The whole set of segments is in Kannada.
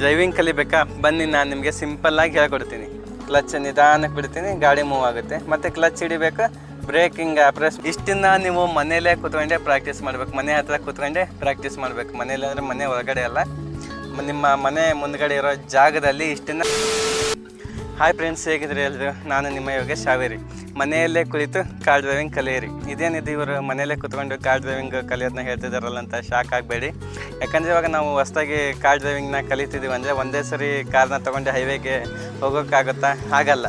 ಡ್ರೈವಿಂಗ್ ಕಲಿಬೇಕಾ? ಬನ್ನಿ, ನಾನು ನಿಮಗೆ ಸಿಂಪಲ್ಲಾಗಿ ಹೇಳ್ಕೊಡ್ತೀನಿ. ಕ್ಲಚ್ ನಿಧಾನಕ್ಕೆ ಬಿಡ್ತೀನಿ, ಗಾಡಿ ಮೂವ್ ಆಗುತ್ತೆ. ಮತ್ತು ಕ್ಲಚ್ ಹಿಡಿಬೇಕು ಬ್ರೇಕಿಂಗ್ ಪ್ರೆಸ್ ಇಷ್ಟನ್ನ ನೀವು ಮನೆಯಲ್ಲೇ ಕೂತ್ಕೊಂಡೆ ಪ್ರಾಕ್ಟೀಸ್ ಮಾಡ್ಬೇಕು. ಮನೆ ಹತ್ರ ಕೂತ್ಕೊಂಡೆ ಪ್ರಾಕ್ಟೀಸ್ ಮಾಡ್ಬೇಕು. ಮನೇಲಿ ಅಂದರೆ ಮನೆ ಒಳಗಡೆ ಅಲ್ಲ. ನಿಮ್ಮ ಮನೆ ಮುಂದ್ಗಡೆ ಇರೋ ಜಾಗದಲ್ಲಿ ಇಷ್ಟನ್ನ ಹಾಯ್ ಫ್ರೆಂಡ್ಸ್ ಹೇಗಿದ್ರಿ ಎಲ್ರು? ನಾನು ನಿಮ್ಮ ಯೋಗೇಶ್ ಶಾವೇರಿ ಮನೆಯಲ್ಲೇ ಕುಳಿತು ಕಾರ್ ಡ್ರೈವಿಂಗ್ ಕಲಿಯಿರಿ. ಇದೇನಿದೆ ಇವರು ಮನೆಯಲ್ಲೇ ಕುತ್ಕೊಂಡು ಕಾರ್ ಡ್ರೈವಿಂಗ್ ಕಲಿಯೋದನ್ನ ಹೇಳ್ತಿದ್ದಾರಲ್ಲ ಅಂತ ಶಾಕ್ ಆಗಬೇಡಿ. ಯಾಕಂದರೆ ಇವಾಗ ನಾವು ಹೊಸ್ದಾಗಿ ಕಾರ್ ಡ್ರೈವಿಂಗ್ನ ಕಲಿತಿದ್ದೀವಿ ಅಂದರೆ ಒಂದೇ ಸರಿ ಕಾರ್ನ ತೊಗೊಂಡು ಹೈವೇಗೆ ಹೋಗೋಕ್ಕಾಗುತ್ತಾ? ಆಗಲ್ಲ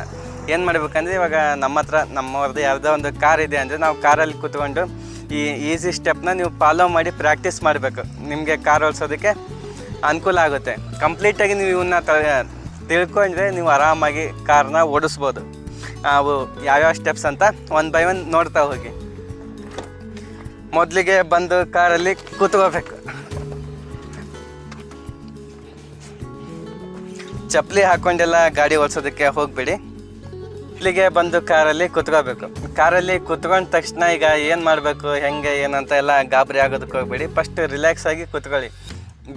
ಏನು ಮಾಡ್ಬೇಕಂದ್ರೆ ಇವಾಗ ನಮ್ಮ ಹತ್ರ ನಮ್ಮವ್ರದ್ದು ಯಾವುದೋ ಒಂದು ಕಾರ್ ಇದೆ ಅಂದರೆ ನಾವು ಕಾರಲ್ಲಿ ಕೂತ್ಕೊಂಡು ಈ ಈಸಿ ಸ್ಟೆಪ್ನ ನೀವು ಫಾಲೋ ಮಾಡಿ ಪ್ರಾಕ್ಟೀಸ್ ಮಾಡಬೇಕು. ನಿಮಗೆ ಕಾರ್ ಓಡಿಸೋದಕ್ಕೆ ಅನುಕೂಲ ಆಗುತ್ತೆ. ಕಂಪ್ಲೀಟಾಗಿ ನೀವು ಇವನ್ನ ತಿಳ್ಕೊಂಡ್ರೆ ನೀವು ಆರಾಮಾಗಿ ಕಾರ್ನ ಓಡಿಸ್ಬೋದು. ಅವು ಯಾವ್ಯಾವ ಸ್ಟೆಪ್ಸ್ ಅಂತ ಒನ್ ಬೈ ಒನ್ ನೋಡ್ತಾ ಹೋಗಿ. ಮೊದಲಿಗೆ ಬಂದು ಕಾರಲ್ಲಿ ಕೂತ್ಕೋಬೇಕು. ಚಪ್ಪಲಿ ಹಾಕೊಂಡೆಲ್ಲ ಗಾಡಿ ಓಡಿಸೋದಕ್ಕೆ ಹೋಗ್ಬೇಡಿ. ಇಲ್ಲಿಗೆ ಬಂದು ಕಾರಲ್ಲಿ ಕುತ್ಕೋಬೇಕು. ಕಾರಲ್ಲಿ ಕುತ್ಕೊಂಡ ತಕ್ಷಣ ಈಗ ಏನು ಮಾಡಬೇಕು, ಹೆಂಗೆ ಏನಂತ ಎಲ್ಲ ಗಾಬರಿ ಆಗೋದಕ್ಕೆ ಹೋಗ್ಬೇಡಿ. ಫಸ್ಟ್ ರಿಲ್ಯಾಕ್ಸ್ ಆಗಿ ಕುತ್ಕೊಳ್ಳಿ.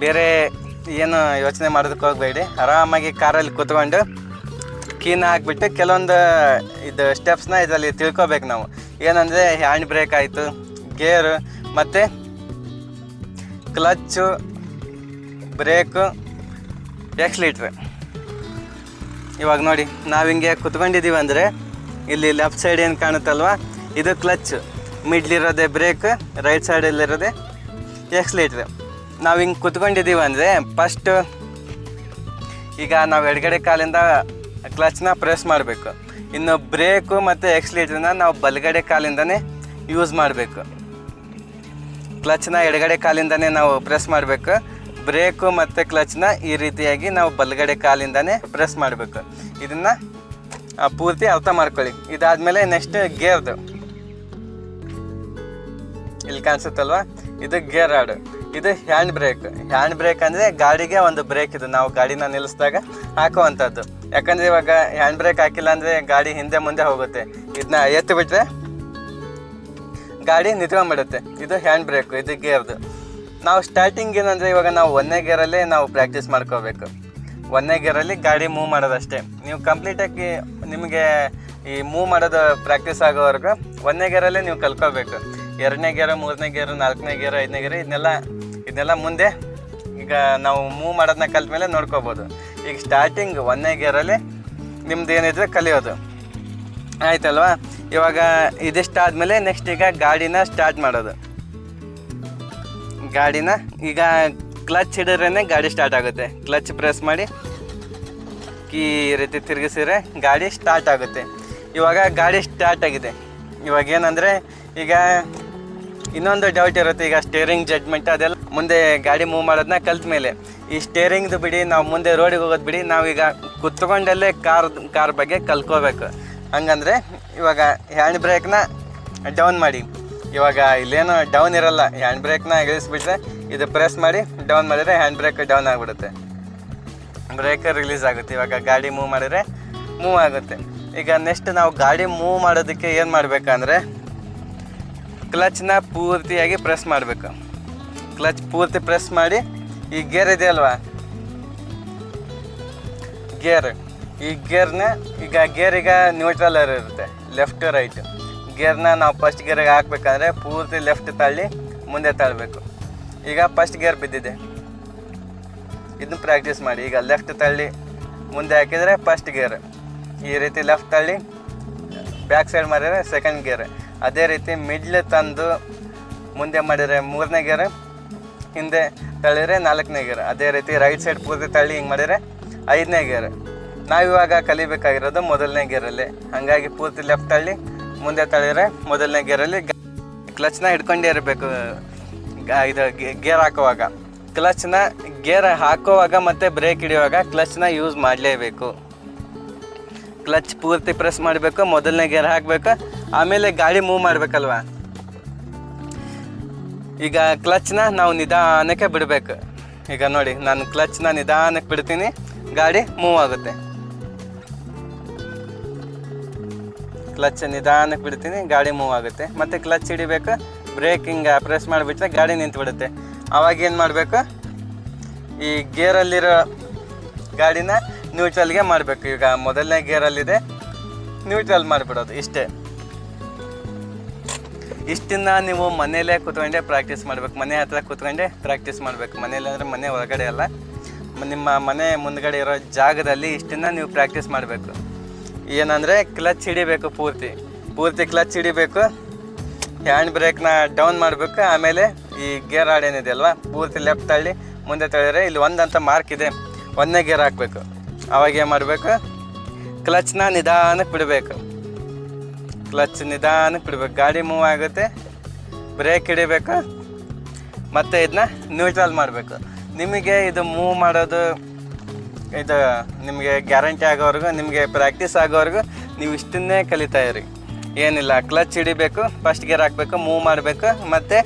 ಬೇರೆ ಏನು ಯೋಚನೆ ಮಾಡೋದಕ್ಕೆ ಹೋಗಬೇಡಿ. ಆರಾಮಾಗಿ ಕಾರಲ್ಲಿ ಕುತ್ಕೊಂಡು ಕೀನ ಹಾಕ್ಬಿಟ್ಟು ಕೆಲವೊಂದು ಇದು ಸ್ಟೆಪ್ಸ್ನ ಇದರಲ್ಲಿ ತಿಳ್ಕೊಬೇಕು ನಾವು. ಏನಂದರೆ ಹ್ಯಾಂಡ್ ಬ್ರೇಕ್ ಆಯಿತು ಗೇರು ಮತ್ತು ಕ್ಲಚ್ಚು ಬ್ರೇಕು ಎಕ್ಸ್ಲೀಟ್ರ್ ಇವಾಗ ನೋಡಿ, ನಾವು ಹಿಂಗೆ ಕುತ್ಕೊಂಡಿದ್ದೀವಿ ಅಂದರೆ ಇಲ್ಲಿ ಲೆಫ್ಟ್ ಸೈಡ್ ಏನು ಕಾಣುತ್ತಲ್ವ? ಇದು ಕ್ಲಚ್ ಮಿಡ್ಲಿರೋದೆ ಬ್ರೇಕ್ ರೈಟ್ ಸೈಡಲ್ಲಿರೋದೆ ಎಕ್ಸ್ಲೇಟ್ರ್ ನಾವು ಹಿಂಗೆ ಕುತ್ಕೊಂಡಿದ್ದೀವಿ ಅಂದರೆ ಫಸ್ಟ್ ಈಗ ನಾವು ಎಡಗಡೆ ಕಾಲಿಂದ ಕ್ಲಚ್ನ ಪ್ರೆಸ್ ಮಾಡಬೇಕು. ಇನ್ನು ಬ್ರೇಕು ಮತ್ತು ಎಕ್ಸ್ಲೇಟ್ರನ್ನ ನಾವು ಬಲಗಡೆ ಕಾಲಿಂದನೇ ಯೂಸ್ ಮಾಡಬೇಕು. ಕ್ಲಚ್ನ ಎಡಗಡೆ ಕಾಲಿಂದನೇ ನಾವು ಪ್ರೆಸ್ ಮಾಡಬೇಕು. ಬ್ರೇಕು ಮತ್ತು ಕ್ಲಚ್ನ ಈ ರೀತಿಯಾಗಿ ನಾವು ಬಲಗಡೆ ಕಾಲಿಂದನೇ ಪ್ರೆಸ್ ಮಾಡಬೇಕು. ಇದನ್ನು ಪೂರ್ತಿ ಅರ್ಥ ಮಾಡ್ಕೊಳ್ಳಿ. ಇದಾದಮೇಲೆ ನೆಕ್ಸ್ಟ್ ಗೇರ್ದು. ಇಲ್ಲಿ ಕಾಣಿಸುತ್ತಲ್ವಾ? ಇದು ಗೇರ್ ರಾಡ್ ಇದು ಹ್ಯಾಂಡ್ ಬ್ರೇಕ್. ಹ್ಯಾಂಡ್ ಬ್ರೇಕ್ ಅಂದರೆ ಗಾಡಿಗೆ ಒಂದು ಬ್ರೇಕ್ ಇದು. ನಾವು ಗಾಡಿನ ನಿಲ್ಲಿಸಿದಾಗ ಹಾಕುವಂಥದ್ದು. ಯಾಕಂದರೆ ಇವಾಗ ಹ್ಯಾಂಡ್ ಬ್ರೇಕ್ ಹಾಕಿಲ್ಲ ಅಂದರೆ ಗಾಡಿ ಹಿಂದೆ ಮುಂದೆ ಹೋಗುತ್ತೆ. ಇದನ್ನ ಎತ್ತು ಬಿಟ್ರೆ ಗಾಡಿ ನಿಂತ್ಕೊಂಡ್ಬಿಡುತ್ತೆ ಇದು ಹ್ಯಾಂಡ್ ಬ್ರೇಕ್, ಇದು ಗೇರ್ದು. ನಾವು ಸ್ಟಾರ್ಟಿಂಗ್ ಏನಂದರೆ ಇವಾಗ ನಾವು ಒಂದನೇ ಗೇರಲ್ಲೇ ನಾವು ಪ್ರಾಕ್ಟೀಸ್ ಮಾಡ್ಕೋಬೇಕು. ಒಂದನೇ ಗೇರಲ್ಲಿ ಗಾಡಿ ಮೂವ್ ಮಾಡೋದಷ್ಟೇ. ನೀವು ಕಂಪ್ಲೀಟಾಗಿ ನಿಮಗೆ ಈ ಮೂವ್ ಮಾಡೋದು ಪ್ರಾಕ್ಟೀಸ್ ಆಗೋವರೆಗೂ ಒಂದನೇ ಗೇರಲ್ಲೇ ನೀವು ಕಲ್ಕೋಬೇಕು ಎರಡನೇ ಗೇರು ಮೂರನೇ ಗೇರು ನಾಲ್ಕನೇ ಗೇರು ಐದನೇ ಗೇರು ಇದನ್ನೆಲ್ಲ ಇದನ್ನೆಲ್ಲ ಮುಂದೆ ಈಗ ನಾವು ಮೂವ್ ಮಾಡೋದನ್ನ ಕಲ್ತ ಮೇಲೆ ನೋಡ್ಕೋಬೋದು. ಈಗ ಸ್ಟಾರ್ಟಿಂಗ್ ಒಂದನೇ ಗೇರಲ್ಲಿ ನಿಮ್ದು ಏನಿದ್ರೆ ಕಲಿಯೋದು. ಆಯ್ತಲ್ವಾ? ಇವಾಗ ಇದಿಷ್ಟಾದ್ಮೇಲೆ ನೆಕ್ಸ್ಟ್ ಈಗ ಗಾಡಿನ ಸ್ಟಾರ್ಟ್ ಮಾಡೋದು. ಗಾಡಿನ ಈಗ ಕ್ಲಚ್ ಹಿಡಿದ್ರೇ ಗಾಡಿ ಸ್ಟಾರ್ಟ್ ಆಗುತ್ತೆ. ಕ್ಲಚ್ ಪ್ರೆಸ್ ಮಾಡಿ, ಈ ರೀತಿ ತಿರುಗಿಸಿದ್ರೆ ಗಾಡಿ ಸ್ಟಾರ್ಟ್ ಆಗುತ್ತೆ. ಇವಾಗ ಗಾಡಿ ಸ್ಟಾರ್ಟ್ ಆಗಿದೆ. ಇವಾಗ ಏನಂದರೆ, ಈಗ ಇನ್ನೊಂದು ಡೌಟ್ ಇರುತ್ತೆ, ಈಗ ಸ್ಟೇರಿಂಗ್ ಜಡ್ಜ್ಮೆಂಟ್ ಅದೆಲ್ಲ ಮುಂದೆ ಗಾಡಿ ಮೂವ್ ಮಾಡೋದನ್ನ ಕಲ್ತ ಮೇಲೆ. ಈ ಸ್ಟೇರಿಂಗ್ದು ಬಿಡಿ, ನಾವು ಮುಂದೆ ರೋಡಿಗೆ ಹೋಗೋದು ಬಿಡಿ ನಾವೀಗ ಕುತ್ಕೊಂಡಲ್ಲೇ ಕಾರ್ ಕಾರ್ ಬಗ್ಗೆ ಕಲ್ಕೋಬೇಕು ಹಂಗಂದರೆ ಇವಾಗ ಹ್ಯಾಂಡ್ ಬ್ರೇಕ್ನ ಡೌನ್ ಮಾಡಿ. ಇವಾಗ ಇಲ್ಲೇನು ಡೌನ್ ಇರಲ್ಲ ಹ್ಯಾಂಡ್ ಬ್ರೇಕ್ನ ಇಳಿಸ್ಬಿಟ್ರೆ ಇದು ಪ್ರೆಸ್ ಮಾಡಿ ಡೌನ್ ಮಾಡಿದ್ರೆ ಹ್ಯಾಂಡ್ ಬ್ರೇಕ್ ಡೌನ್ ಆಗಿಬಿಡುತ್ತೆ. ಬ್ರೇಕ್ ರಿಲೀಸ್ ಆಗುತ್ತೆ. ಇವಾಗ ಗಾಡಿ ಮೂವ್ ಮಾಡಿದ್ರೆ ಮೂವ್ ಆಗುತ್ತೆ. ಈಗ ನೆಕ್ಸ್ಟ್ ನಾವು ಗಾಡಿ ಮೂವ್ ಮಾಡೋದಕ್ಕೆ ಏನು ಮಾಡಬೇಕಂದ್ರೆ ಕ್ಲಚ್ನ ಪೂರ್ತಿಯಾಗಿ ಪ್ರೆಸ್ ಮಾಡಬೇಕು. ಕ್ಲಚ್ ಪೂರ್ತಿ ಪ್ರೆಸ್ ಮಾಡಿ, ಈ ಗೇರ್ ಇದೆಯಲ್ವಾ ಗೇರ್ ಈ ಗೇರ್ನ ಈಗ ಗೇರ್ ಈಗ ನ್ಯೂಟ್ರಲ್ ಇರುತ್ತೆ ಲೆಫ್ಟ್ ರೈಟ್ ಗೇರ್ನ ನಾವು ಫಸ್ಟ್ ಗೇರಿಗೆ ಹಾಕ್ಬೇಕಂದ್ರೆ ಪೂರ್ತಿ ಲೆಫ್ಟ್ ತಳ್ಳಿ ಮುಂದೆ ತಳ್ಳಬೇಕು ಈಗ ಫಸ್ಟ್ ಗೇರ್ ಬಿದ್ದಿದೆ. ಇದನ್ನು ಪ್ರಾಕ್ಟೀಸ್ ಮಾಡಿ. ಈಗ ಲೆಫ್ಟ್ ತಳ್ಳಿ ಮುಂದೆ ಹಾಕಿದರೆ ಫಸ್ಟ್ ಗೇರ್. ಈ ರೀತಿ ಲೆಫ್ಟ್ ತಳ್ಳಿ ಬ್ಯಾಕ್ ಸೈಡ್ ಮಾಡಿದರೆ ಸೆಕೆಂಡ್ ಗೇರ್. ಅದೇ ರೀತಿ ಮಿಡ್ಲ್ ತಂದು ಮುಂದೆ ಮಾಡಿದರೆ ಮೂರನೇ ಗೇರ್, ಹಿಂದೆ ತಳ್ಳಿದರೆ ನಾಲ್ಕನೇ ಗೇರ್. ಅದೇ ರೀತಿ ರೈಟ್ ಸೈಡ್ ಪೂರ್ತಿ ತಳ್ಳಿ ಹಿಂಗೆ ಮಾಡಿದರೆ ಐದನೇ ಗೇರ್. ನಾವಿವಾಗ ಕಲಿಬೇಕಾಗಿರೋದು ಮೊದಲನೇ ಗೇರಲ್ಲಿ. ಹಾಗಾಗಿ ಪೂರ್ತಿ ಲೆಫ್ಟ್ ತಳ್ಳಿ ಮುಂದೆ ತಳಿದ್ರೆ ಮೊದಲನೇ ಗೇರಲ್ಲಿ ಕ್ಲಚ್ನ ಹಿಡ್ಕೊಂಡೇ ಇರಬೇಕು. ಇದು ಗೇರ್ ಹಾಕುವಾಗ. ಕ್ಲಚ್ನ ಗೇರ್ ಹಾಕುವಾಗ ಮತ್ತು ಬ್ರೇಕ್ ಹಿಡಿಯುವಾಗ ಕ್ಲಚ್ನ ಯೂಸ್ ಮಾಡಲೇಬೇಕು. ಕ್ಲಚ್ ಪೂರ್ತಿ ಪ್ರೆಸ್ ಮಾಡಬೇಕು, ಮೊದಲನೇ ಗೇರ್ ಹಾಕಬೇಕು, ಆಮೇಲೆ ಗಾಡಿ ಮೂವ್ ಮಾಡಬೇಕಲ್ವಾ? ಈಗ ಕ್ಲಚ್ನ ನಾವು ನಿಧಾನಕ್ಕೆ ಬಿಡಬೇಕು. ಈಗ ನೋಡಿ, ನಾನು ಕ್ಲಚ್ನ ನಿಧಾನಕ್ಕೆ ಬಿಡ್ತೀನಿ ಗಾಡಿ ಮೂವ್ ಆಗುತ್ತೆ. ಕ್ಲಚ್ ನಿಧಾನಕ್ಕೆ ಬಿಡ್ತೀನಿ, ಗಾಡಿ ಮೂವ್ ಆಗುತ್ತೆ. ಮತ್ತು ಕ್ಲಚ್ ಹಿಡಿಬೇಕು ಬ್ರೇಕ್ ಹಿಂಗೆ ಪ್ರೆಸ್ ಮಾಡಿಬಿಟ್ರೆ ಗಾಡಿ ನಿಂತು ಬಿಡುತ್ತೆ ಆವಾಗ ಏನು ಮಾಡಬೇಕು? ಈ ಗೇರಲ್ಲಿರೋ ಗಾಡಿನ ನ್ಯೂಟ್ರಲ್ಗೆ ಮಾಡಬೇಕು. ಈಗ ಮೊದಲನೇ ಗೇರಲ್ಲಿದೆ ನ್ಯೂಟ್ರಲ್ ಮಾಡಿಬಿಡೋದು, ಇಷ್ಟೇ. ಇಷ್ಟನ್ನ ನೀವು ಮನೆಯಲ್ಲೇ ಕೂತ್ಕೊಂಡೆ ಪ್ರಾಕ್ಟೀಸ್ ಮಾಡಬೇಕು. ಮನೆ ಹತ್ರ ಕೂತ್ಕೊಂಡೆ ಪ್ರಾಕ್ಟೀಸ್ ಮಾಡಬೇಕು. ಮನೇಲಿ ಅಂದರೆ ಮನೆ ಹೊರಗಡೆ ಅಲ್ಲ. ನಿಮ್ಮ ಮನೆ ಮುಂದ್ಗಡೆ ಇರೋ ಜಾಗದಲ್ಲಿ ಇಷ್ಟನ್ನ ನೀವು ಪ್ರಾಕ್ಟೀಸ್ ಮಾಡಬೇಕು. ಏನಂದರೆ ಕ್ಲಚ್ ಹಿಡಿಬೇಕು ಪೂರ್ತಿ. ಪೂರ್ತಿ ಕ್ಲಚ್ ಹಿಡಿಬೇಕು. ಹ್ಯಾಂಡ್ ಬ್ರೇಕ್ನ ಡೌನ್ ಮಾಡಬೇಕು. ಆಮೇಲೆ ಈ ಗೇರ್ ಏನಿದೆ ಅಲ್ವಾ? ಪೂರ್ತಿ ಲೆಫ್ಟ್ ತಳ್ಳಿ, ಮುಂದೆ ತಳ್ಳಿದ್ರೆ ಇಲ್ಲಿ ಒಂದಂತ ಮಾರ್ಕ್ ಇದೆ. ಒಂದನೇ ಗೇರ್ ಹಾಕಬೇಕು. ಅವಾಗ ಏನು ಮಾಡಬೇಕು? ಕ್ಲಚ್ನ ನಿಧಾನಕ್ಕೆ ಬಿಡಬೇಕು. ಕ್ಲಚ್ ನಿಧಾನಕ್ಕೆ ಬಿಡ್ಬೇಕು. ಗಾಡಿ ಮೂವ್ ಆಗುತ್ತೆ. ಬ್ರೇಕ್ ಹಿಡಿಬೇಕು. ಮತ್ತು ಇದನ್ನ ನ್ಯೂಟ್ರಲ್ ಮಾಡಬೇಕು. ನಿಮಗೆ ಇದು ಮೂವ್ ಮಾಡೋದು ಇದು ನಿಮಗೆ ಗ್ಯಾರಂಟಿ ಆಗೋವರೆಗೂ, ನಿಮಗೆ ಪ್ರಾಕ್ಟೀಸ್ ಆಗೋವರೆಗೂ ನೀವು ಇಷ್ಟನ್ನೇ ಕಲಿತಾ ಇರಿ. ಏನಿಲ್ಲ ಕ್ಲಚ್ ಹಿಡಿಬೇಕು ಫಸ್ಟ್ ಗೇರ್ ಹಾಕಬೇಕು ಮೂವ್ ಮಾಡಬೇಕು, ಮತ್ತು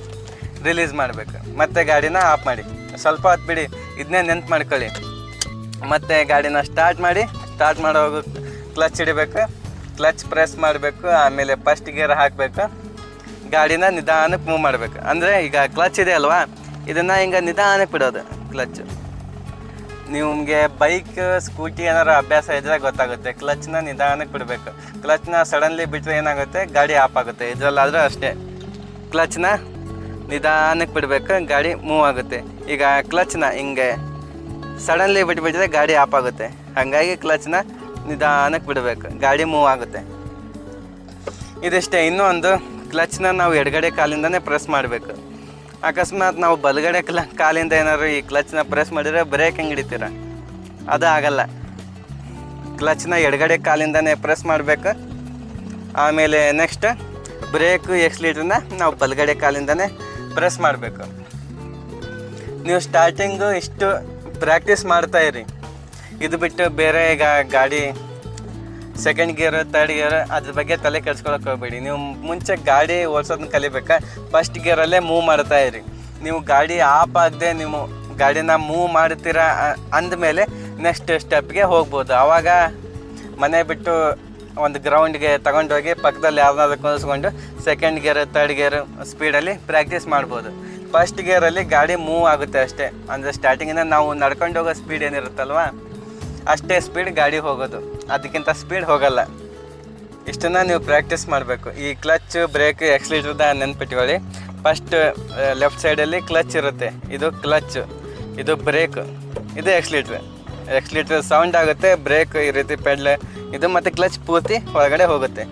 ರಿಲೀಸ್ ಮಾಡಬೇಕು. ಮತ್ತು ಗಾಡಿನ ಆಫ್ ಮಾಡಿ. ಸ್ವಲ್ಪ ಹೊತ್ತು ಬಿಡಿ ಇದನ್ನೇ ನೆನ್ಪು ಮಾಡ್ಕೊಳ್ಳಿ. ಮತ್ತು ಗಾಡಿನ ಸ್ಟಾರ್ಟ್ ಮಾಡಿ ಸ್ಟಾರ್ಟ್ ಮಾಡೋವಾಗ ಕ್ಲಚ್ ಹಿಡಿಬೇಕು ಕ್ಲಚ್ ಪ್ರೆಸ್ ಮಾಡಬೇಕು, ಆಮೇಲೆ ಫಸ್ಟ್ ಗೇರ್ ಹಾಕಬೇಕು, ಗಾಡಿನ ನಿಧಾನಕ್ಕೆ ಮೂವ್ ಮಾಡಬೇಕು. ಅಂದರೆ ಈಗ ಕ್ಲಚ್ ಇದೆ ಅಲ್ವಾ? ಇದನ್ನು ಹಿಂಗೆ ನಿಧಾನಕ್ಕೆ ಬಿಡೋದು ಕ್ಲಚ್ ನಿಮಗೆ ಬೈಕ್ ಸ್ಕೂಟಿ ಏನಾರು ಅಭ್ಯಾಸ ಇದ್ರೆ ಗೊತ್ತಾಗುತ್ತೆ. ಕ್ಲಚ್ನ ನಿಧಾನಕ್ಕೆ ಬಿಡಬೇಕು. ಕ್ಲಚ್ನ ಸಡನ್ಲಿ ಬಿಟ್ಟರೆ ಏನಾಗುತ್ತೆ? ಗಾಡಿ ಆಫ್ ಆಗುತ್ತೆ. ಇದರಲ್ಲಾದರೂ ಅಷ್ಟೇ. ಕ್ಲಚ್ನ ನಿಧಾನಕ್ಕೆ ಬಿಡಬೇಕು, ಗಾಡಿ ಮೂವ್ ಆಗುತ್ತೆ. ಈಗ ಕ್ಲಚ್ನ ಹಿಂಗೆ ಸಡನ್ಲಿ ಬಿಟ್ಬಿಟ್ರೆ ಗಾಡಿ ಆಫ್ ಆಗುತ್ತೆ. ಹಾಗಾಗಿ ಕ್ಲಚ್ನ ನಿಧಾನಕ್ಕೆ ಬಿಡಬೇಕು. ಗಾಡಿ ಮೂವ್ ಆಗುತ್ತೆ. ಇದಿಷ್ಟೇ. ಇನ್ನೂ ಒಂದು ಕ್ಲಚ್ನ ನಾವು ಎಡಗಡೆ ಕಾಲಿಂದನೇ ಪ್ರೆಸ್ ಮಾಡಬೇಕು. ಅಕಸ್ಮಾತ್ ನಾವು ಬಲಗಡೆ ಕ್ಲ, ಕಾಲಿಂದ ಏನಾದ್ರು ಈ ಕ್ಲಚ್ನ ಪ್ರೆಸ್ ಮಾಡಿದ್ರೆ ಬ್ರೇಕ್ ಹೆಂಗೆ ಹಿಡಿತೀರ? ಅದು ಆಗಲ್ಲ. ಕ್ಲಚ್ನ ಎಡಗಡೆ ಕಾಲಿಂದನೇ ಪ್ರೆಸ್ ಮಾಡಬೇಕು. ಆಮೇಲೆ ನೆಕ್ಸ್ಟ್ ಬ್ರೇಕು ಎಕ್ಸ್ಲೀಟ್ರನ್ನ ನಾವು ಬಲಗಡೆ ಕಾಲಿಂದನೇ ಪ್ರೆಸ್ ಮಾಡಬೇಕು. ನೀವು ಸ್ಟಾರ್ಟಿಂಗು ಇಷ್ಟು ಪ್ರಾಕ್ಟೀಸ್ ಇರಿ. ಇದು ಬಿಟ್ಟು ಬೇರೆ ಈಗ ಗಾಡಿ ಸೆಕೆಂಡ್ ಗಿಯರ್ ತರ್ಡ್ ಗಿಯರ್ ಅದ್ರ ಬಗ್ಗೆ ತಲೆ ಕೆಡ್ಸ್ಕೊಳಕ್ಕೆ ಹೋಗ್ಬೇಡಿ. ನೀವು ಮುಂಚೆ ಗಾಡಿ ಓಡಿಸೋದನ್ನ ಕಲಿಬೇಕಾ? ಫಸ್ಟ್ ಗೇರಲ್ಲೇ ಮೂವ್ ಮಾಡ್ತಾ ಇರಿ. ನೀವು ಗಾಡಿ ಆಫ್ ಆಗದೆ ನೀವು ಗಾಡಿನ ಮೂವ್ ಮಾಡ್ತೀರಾ ಅಂದ ಅಂದಮೇಲೆ ನೆಕ್ಸ್ಟ್ ಸ್ಟೆಪ್ಗೆ ಹೋಗ್ಬೋದು. ಆವಾಗ ಮನೆ ಬಿಟ್ಟು ಒಂದು ಗ್ರೌಂಡ್ಗೆ ತಗೊಂಡೋಗಿ ಪಕ್ಕದಲ್ಲಿ ಯಾವ್ದಾದ್ರು ಕುದಿಸ್ಕೊಂಡು ಸೆಕೆಂಡ್ ಗಿಯರ್ ತರ್ಡ್ ಗೇರ್ ಸ್ಪೀಡಲ್ಲಿ ಪ್ರಾಕ್ಟೀಸ್ ಮಾಡ್ಬೋದು. ಫಸ್ಟ್ ಗೇರಲ್ಲಿ ಗಾಡಿ ಮೂವ್ ಆಗುತ್ತೆ ಅಷ್ಟೇ. ಅಂದರೆ ಸ್ಟಾರ್ಟಿಂಗಿಂದ ನಾವು ನಡ್ಕೊಂಡು ಹೋಗೋ ಸ್ಪೀಡ್ ಏನಿರುತ್ತಲ್ವಾ? ಅಷ್ಟೇ ಸ್ಪೀಡ್ ಗಾಡಿ ಹೋಗೋದು. ಅದಕ್ಕಿಂತ ಸ್ಪೀಡ್ ಹೋಗಲ್ಲ. ಇಷ್ಟನ್ನ ನೀವು ಪ್ರಾಕ್ಟೀಸ್ ಮಾಡಬೇಕು. ಈ ಕ್ಲಚ್ ಬ್ರೇಕ್ ಎಕ್ಸ್ಲೀಟ್ರದ ನೆನ್ಪಿಟ್ಕೊಳ್ಳಿ. ಫಸ್ಟ್ ಲೆಫ್ಟ್ ಸೈಡಲ್ಲಿ ಕ್ಲಚ್ ಇರುತ್ತೆ. ಇದು ಕ್ಲಚ್ ಇದು ಬ್ರೇಕ್ ಇದು ಎಕ್ಸ್ಲೀಟ್ರ್ ಎಕ್ಸ್ಲೀಟ್ರ್ ಸೌಂಡ್ ಆಗುತ್ತೆ ಬ್ರೇಕ್ ಈ ರೀತಿ ಪೆಡ್ಲ್ ಇದು ಮತ್ತು ಕ್ಲಚ್ ಪೂರ್ತಿ ಒಳಗಡೆ ಹೋಗುತ್ತೆ.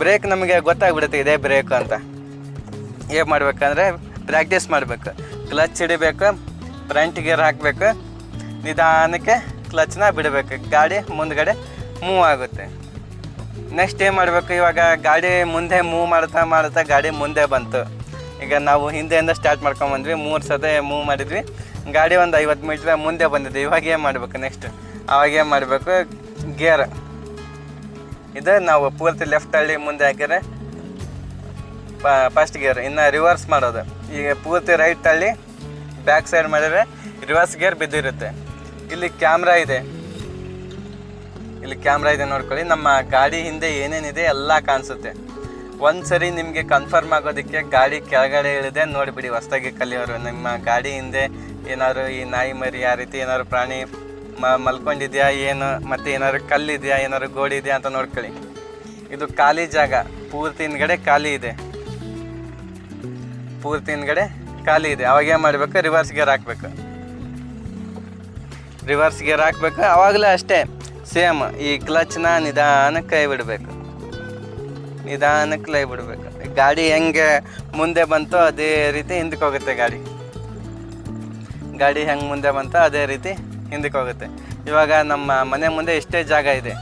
ಬ್ರೇಕ್ ನಮಗೆ ಗೊತ್ತಾಗ್ಬಿಡುತ್ತೆ ಇದೇ ಬ್ರೇಕ್ ಅಂತ. ಏನು ಮಾಡ್ಬೇಕಂದ್ರೆ ಪ್ರಾಕ್ಟೀಸ್ ಮಾಡಬೇಕು. ಕ್ಲಚ್ ಹಿಡಿಬೇಕು ಫ್ರಂಟ್ ಗೇರ್ ಹಾಕಬೇಕು, ನಿಧಾನಕ್ಕೆ ಕ್ಲಚ್ನ ಬಿಡಬೇಕು. ಗಾಡಿ ಮುಂದ್ಗಡೆ ಮೂವ್ ಆಗುತ್ತೆ. ನೆಕ್ಸ್ಟ್ ಏನು ಮಾಡಬೇಕು? ಇವಾಗ ಗಾಡಿ ಮುಂದೆ ಮೂವ್ ಮಾಡ್ತಾ ಮಾಡ್ತಾ ಗಾಡಿ ಮುಂದೆ ಬಂತು. ಈಗ ನಾವು ಹಿಂದೆಯಿಂದ ಸ್ಟಾರ್ಟ್ ಮಾಡ್ಕೊಂಬಂದ್ವಿ ಮೂರು ಸತೆ ಮೂವ್ ಮಾಡಿದ್ವಿ. ಗಾಡಿ ಒಂದು ಐವತ್ತು ಮೀಟ್ರ್ ಮುಂದೆ ಬಂದಿದೆ. ಇವಾಗ ಏನು ಮಾಡಬೇಕು ನೆಕ್ಸ್ಟ್ ಅವಾಗ ಏನು ಮಾಡಬೇಕು? ಗೇರ್ ಇದು ನಾವು ಪೂರ್ತಿ ಲೆಫ್ಟ್ ಹಳ್ಳಿ ಮುಂದೆ ಹಾಕಿದ್ರೆ ಫಸ್ಟ್ ಗೇರ್ ಇನ್ನು ರಿವರ್ಸ್ ಮಾಡೋದು. ಈಗ ಪೂರ್ತಿ ರೈಟ್ ತಳ್ಳಿ ಬ್ಯಾಕ್ ಸೈಡ್ ಮಾಡಿದ್ರೆ ರಿವರ್ಸ್ ಗೇರ್ ಬಿದ್ದಿರುತ್ತೆ. ಇಲ್ಲಿ ಕ್ಯಾಮ್ರಾ ಇದೆ. ಇಲ್ಲಿ ಕ್ಯಾಮ್ರಾ ಇದೆ ನೋಡ್ಕೊಳ್ಳಿ. ನಮ್ಮ ಗಾಡಿ ಹಿಂದೆ ಏನೇನಿದೆ ಎಲ್ಲ ಕಾಣಿಸುತ್ತೆ. ಒಂದ್ಸರಿ ನಿಮಗೆ ಕನ್ಫರ್ಮ್ ಆಗೋದಕ್ಕೆ ಗಾಡಿ ಕೆಳಗಡೆ ಇಳಿದೆ. ನೋಡಿಬಿಡಿ ಹೊಸ್ದಾಗಿ ಕಲಿಯೋರು. ನಿಮ್ಮ ಗಾಡಿ ಹಿಂದೆ ಏನಾದ್ರು ಈ ನಾಯಿ ಮರಿ ಆ ರೀತಿ ಏನಾದ್ರು ಪ್ರಾಣಿ ಮ ಮಲ್ಕೊಂಡಿದೆಯಾ, ಏನು? ಮತ್ತೆ ಏನಾದ್ರು ಕಲ್ಲಿದೆಯಾ, ಏನಾದ್ರು ಗೋಡಿ ಇದೆಯಾ ಅಂತ ನೋಡ್ಕೊಳ್ಳಿ. ಇದು ಖಾಲಿ ಜಾಗ. ಪೂರ್ತಿ ಹಿಂದ್ಗಡೆ ಖಾಲಿ ಇದೆ. ಪೂರ್ತಿ ಹಿಂದ್ಗಡೆ ಖಾಲಿ ಇದೆ. ಅವಾಗ ಏನು ಮಾಡಬೇಕು? ರಿವರ್ಸ್ ಗೇರ್ ಹಾಕ್ಬೇಕು. ರಿವರ್ಸ್ ಗೇರ್ ಹಾಕ್ಬೇಕು. ಅವಾಗಲೂ ಅಷ್ಟೇ. ಸೇಮ್ ಈ ಕ್ಲಚ್ನ ನಿಧಾನಕ್ಕೆ ಕೈ ಬಿಡಬೇಕು. ನಿಧಾನಕ್ಕೆ ಕೈ ಬಿಡಬೇಕು. ಗಾಡಿ ಹೆಂಗೆ ಮುಂದೆ ಬಂತೋ ಅದೇ ರೀತಿ ಹಿಂದಕ್ಕೆ ಹೋಗುತ್ತೆ ಗಾಡಿ. ಗಾಡಿ ಹೆಂಗೆ ಮುಂದೆ ಬಂತೋ ಅದೇ ರೀತಿ ಹಿಂದಕ್ಕೆ ಹೋಗುತ್ತೆ. ಇವಾಗ ನಮ್ಮ ಮನೆ ಮುಂದೆ ಇಷ್ಟೇ ಜಾಗ ಇದೆ,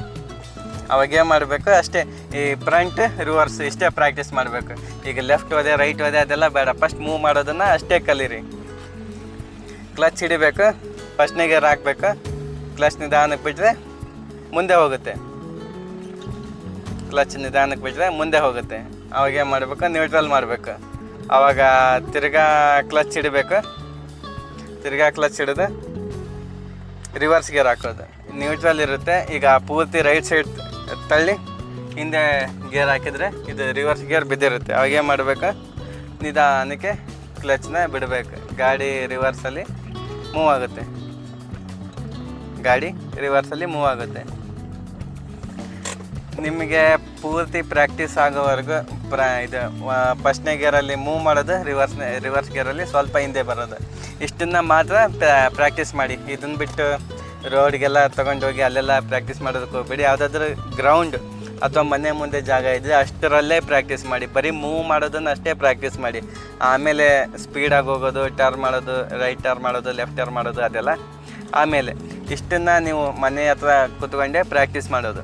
ಅವಾಗ ಏನು ಮಾಡಬೇಕು, ಅಷ್ಟೇ ಈ ಫ್ರಂಟ್ ರಿವರ್ಸ್ ಇಷ್ಟೇ ಪ್ರಾಕ್ಟೀಸ್ ಮಾಡಬೇಕು. ಈಗ ಲೆಫ್ಟ್ ಹೋದೆ ರೈಟ್ ಹೋದೆ, ಅದೆಲ್ಲ ಬೇಡ. ಫಸ್ಟ್ ಮೂವ್ ಮಾಡೋದನ್ನು ಅಷ್ಟೇ ಕಲೀರಿ. ಕ್ಲಚ್ ಹಿಡಿಬೇಕು ಫಸ್ಟ್ನಿಗೆ ಹಾಕ್ಬೇಕು ಕ್ಲಚ್ ನಿಧಾನಕ್ಕೆ ಬಿಟ್ಟರೆ ಮುಂದೆ ಹೋಗುತ್ತೆ. ಕ್ಲಚ್ ನಿಧಾನಕ್ಕೆ ಬಿಟ್ಟರೆ ಮುಂದೆ ಹೋಗುತ್ತೆ. ಅವಾಗ ಏನು ಮಾಡಬೇಕು? ನ್ಯೂಟ್ರಲ್ ಮಾಡಬೇಕು. ಆವಾಗ ತಿರ್ಗಾ ಕ್ಲಚ್ ಇಡಬೇಕು. ತಿರ್ಗಾ ಕ್ಲಚ್ ಹಿಡಿದು ರಿವರ್ಸ್ ಗೇರ್ ಹಾಕೋದು. ನ್ಯೂಟ್ರಲ್ ಇರುತ್ತೆ. ಈಗ ಪೂರ್ತಿ ರೈಟ್ ಸೈಡ್ ತಳ್ಳಿ ಹಿಂದೆ ಗೇರ್ ಹಾಕಿದರೆ ಇದು ರಿವರ್ಸ್ ಗೇರ್ ಬಿದ್ದಿರುತ್ತೆ. ಅವಾಗ ಏನು ಮಾಡಬೇಕು? ನಿಧಾನಕ್ಕೆ ಕ್ಲಚ್ನ ಬಿಡಬೇಕು. ಗಾಡಿ ರಿವರ್ಸಲ್ಲಿ ಮೂವ್ ಆಗುತ್ತೆ. ಗಾಡಿ ರಿವರ್ಸಲ್ಲಿ ಮೂವ್ ಆಗುತ್ತೆ. ನಿಮಗೆ ಪೂರ್ತಿ ಪ್ರಾಕ್ಟೀಸ್ ಆಗೋವರೆಗೂ ಪ್ರ ಇದು ಫಸ್ಟ್ನೇ ಗೇರಲ್ಲಿ ಮೂವ್ ಮಾಡೋದು ರಿವರ್ಸ್ ರಿವರ್ಸ್ ಗೇರಲ್ಲಿ ಸ್ವಲ್ಪ ಹಿಂದೆ ಬರೋದು. ಇಷ್ಟನ್ನು ಮಾತ್ರ ಪ್ರಾಕ್ಟೀಸ್ ಮಾಡಿ. ಇದನ್ನ ಬಿಟ್ಟು ರೋಡ್ಗೆಲ್ಲ ತೊಗೊಂಡೋಗಿ ಅಲ್ಲೆಲ್ಲ ಪ್ರಾಕ್ಟೀಸ್ ಮಾಡೋದಕ್ಕೆ ಹೋಗ್ಬೇಡಿ. ಯಾವುದಾದ್ರೂ ಗ್ರೌಂಡ್ ಅಥವಾ ಮನೆ ಮುಂದೆ ಜಾಗ ಇದೆ ಅಷ್ಟರಲ್ಲೇ ಪ್ರಾಕ್ಟೀಸ್ ಮಾಡಿ. ಬರೀ ಮೂವ್ ಮಾಡೋದನ್ನು ಅಷ್ಟೇ ಪ್ರಾಕ್ಟೀಸ್ ಮಾಡಿ. ಆಮೇಲೆ ಸ್ಪೀಡಾಗಿ ಹೋಗೋದು ಟರ್ನ್ ಮಾಡೋದು ರೈಟ್ ಟರ್ನ್ ಮಾಡೋದು ಲೆಫ್ಟ್ ಟರ್ನ್ ಮಾಡೋದು ಅದೆಲ್ಲ. ಆಮೇಲೆ ಇಷ್ಟನ್ನು ನೀವು ಮನೆ ಹತ್ರ ಕೂತ್ಕೊಂಡೇ ಪ್ರಾಕ್ಟೀಸ್ ಮಾಡೋದು.